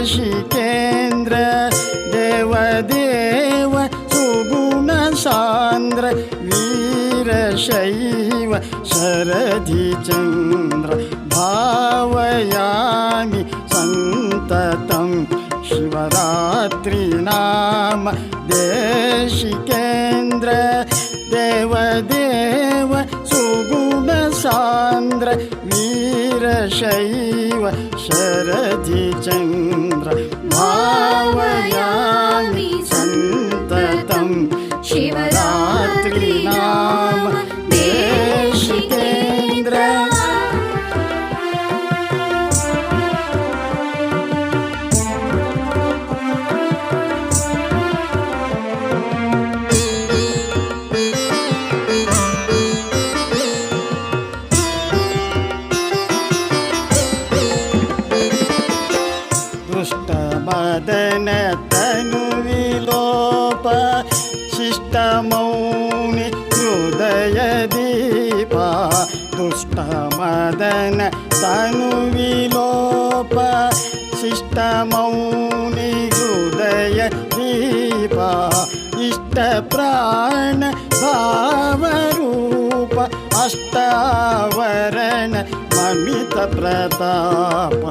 देशिकेन्द्र देवदेव सुगुणसान्द्र वीरशैव शरधिचन्द्र भावयामि सन्ततं शिवरात्रिनाम देशिकेन्द्र देवदेव सुगुणसान्द्र वीरशैव शरधिचन्द्र भावयामि తనువిలోప శిష్టమౌని హృదయ దీప దుష్టమదన తనువిలోప శిష్టమౌని హృదయ దీప ఇష్ట ప్రాణ భావరూప అష్టావరణ మమిత ప్రతాప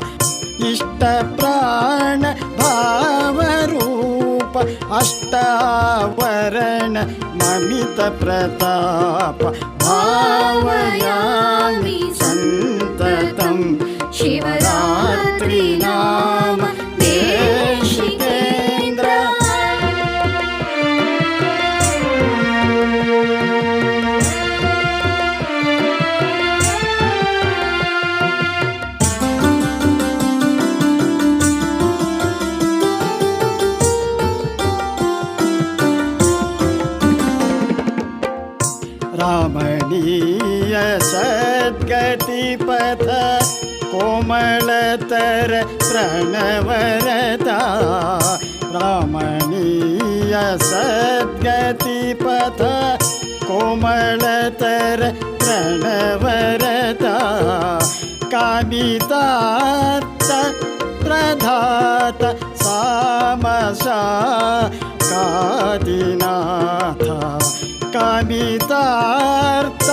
इष्टप्राण भावरूप अष्टावरण ममित प्रताप भावयामि सन्ततं शिवरात्रिनाम रामणीय सद्गतिपथ कोमलतर प्रणवरता। रामणीय सद्गतिपथ कोमलतर प्रणवरता। कामितार्थ प्रधात सामसा कादिनाथ कामितार्थ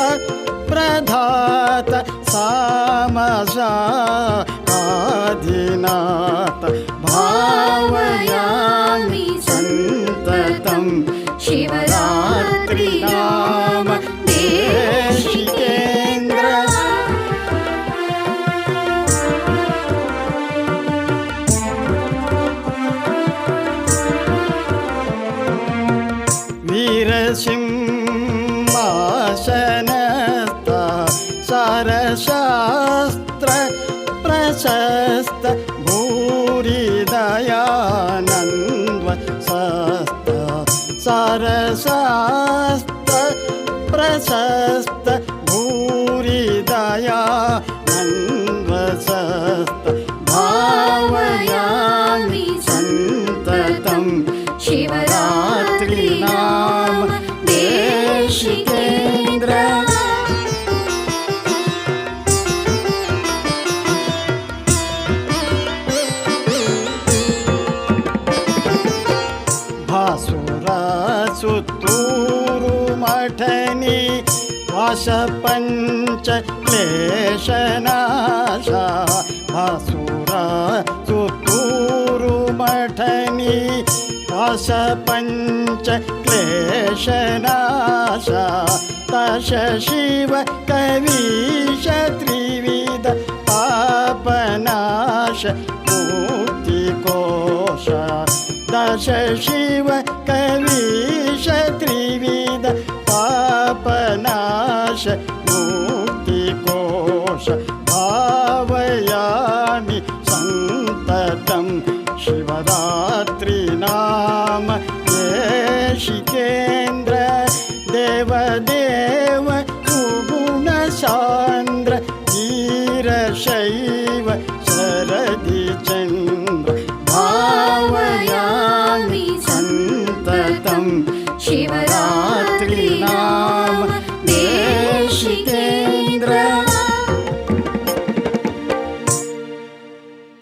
प्रधात सामसा आदिनाथ प्रशस्त भूरिदयानन्द्व सस्त सारशास्त्र प्रशस्त भूरिदया नन्वसस्त भावयामि सन्ततं शिवरात्रिनाम देशिकेन्द्र मठनि वासपञ्च क्लेशनाशा भासुरा सुत्तूरु मठनि वासपञ्च क्लेशनाशा दश शिव कवीश त्रिविध पापनाश मुक्तिकोश दश शिव कवीश त्रिविध पापनाश मुक्तिकोश भावयामि सन्ततं शिवरात्रिनाम। देशिकेन्द्र देवदेव वीरशैव शरदिचन्द्र शिवराम